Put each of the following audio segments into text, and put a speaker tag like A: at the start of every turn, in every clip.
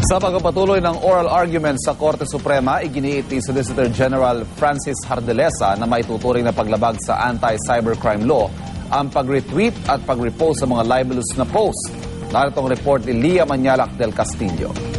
A: Sa pagpapatuloy ng oral argument sa Korte Suprema, iginiit ni Solicitor General Francis Hardelesa na maituturing na paglabag sa anti-cybercrime law ang pag-retweet at pag-repost sa mga libelous na post. Narito ang report ni Lia Manyalak del Castillo.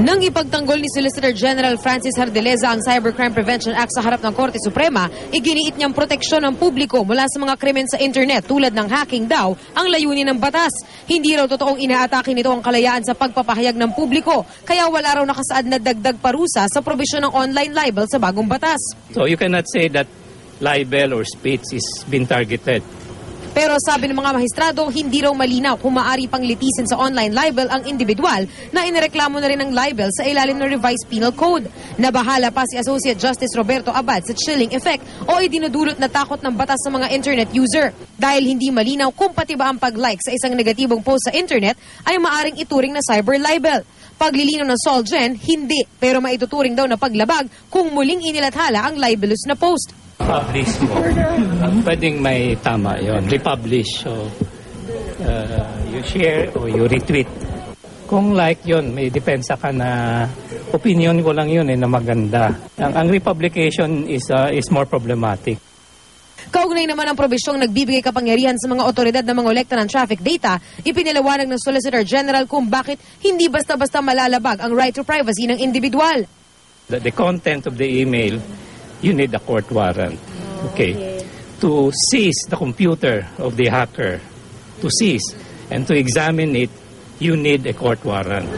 B: Nang ipagtanggol ni Solicitor General Francis Hardeleza ang Cybercrime Prevention Act sa harap ng Korte Suprema, iginiit niyang proteksyon ng publiko mula sa mga krimen sa internet tulad ng hacking daw ang layunin ng batas. Hindi raw totoong inaatake nito ang kalayaan sa pagpapahayag ng publiko, kaya wala raw nakasaad na dagdag parusa sa probisyon ng online libel sa bagong batas.
C: So you cannot say that libel or speech is being targeted.
B: Pero sabi ng mga mahistrado, hindi raw malinaw kung maari pang litisin sa online libel ang individual na inireklamo na rin ng libel sa ilalim ng revised penal code. Nabahala pa si Associate Justice Roberto Abad sa chilling effect o idinudulot na takot ng batas sa mga internet user. Dahil hindi malinaw kung pati ba ang pag-like sa isang negatibong post sa internet ay maaring ituring na cyber libel. Paglilinaw ng Solgen, hindi, pero maituturing daw na paglabag kung muling inilathala ang libelous na post.
C: Publish mo. Pwedeng may tama yon. Republish. So, uh, you share or you retweet. Kung like yon, may depensa ka na opinion ko lang yun eh, na maganda. Ang, ang republication is, uh, is more problematic.
B: Kaugnay naman ang probisyong nagbibigay kapangyarihan sa mga otoridad na mangolekta ng traffic data, ipiniliwanag ng Solicitor General kung bakit hindi basta-basta malalabag ang right to privacy ng individual.
C: The, the content of the email, you need a court warrant. Okay. To seize the computer of the hacker, to seize and to examine it, you need a court warrant.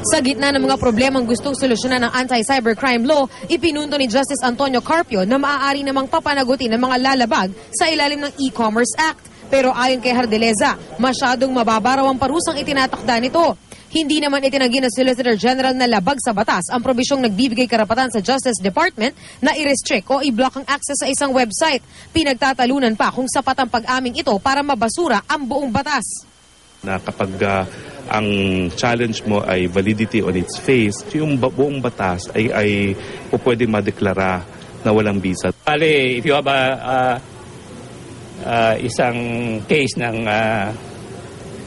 B: Sa gitna ng mga problemang gustong solusyonan ng anti-cybercrime law, ipinundo ni Justice Antonio Carpio na maaari namang papanagutin ng mga lalabag sa ilalim ng E-Commerce Act. Pero ayon kay Hardeleza, masyadong mababaraw ang parusang itinatakda nito. Hindi naman itinanggi ng Solicitor General na labag sa batas ang probisyong nagbibigay karapatan sa Justice Department na i-restrict o i-block ang access sa isang website. Pinagtatalunan pa kung sapat ang pag-aming ito para mabasura ang buong batas.
D: na kapag ah, ang challenge mo ay validity on its face, yung buong batas ay, ay pwede madeklara na walang visa.
C: Bale, if you have a, a- a isang case ng ah,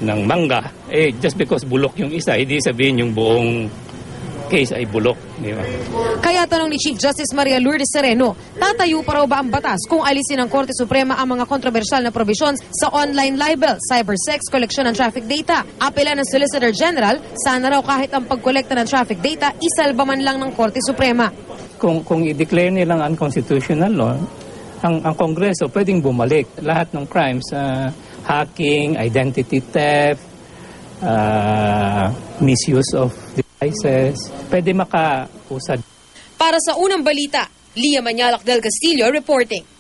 C: ng mangga, eh just because bulok yung isa, hindi sabihin yung buong case ay bulok, di ba?
B: Kaya tanong ni Chief Justice Maria Lourdes Sereno, tatayo pa raw ba ang batas kung alisin ng Korte Suprema ang mga kontrobersyal na provisions sa online libel, cybersex, koleksyon ng traffic data? Apela ng Solicitor General, sana raw kahit ang pagkolekta ng traffic data, isalba man lang ng Korte Suprema.
C: Kung kung i-declare nilang unconstitutional law, ang ang Kongreso pwedeng bumalik lahat ng crimes uh, hacking, identity theft, uh, misuse of devices, pwede makausad
B: Para sa unang balita, Lia Manyalak del Castillo reporting.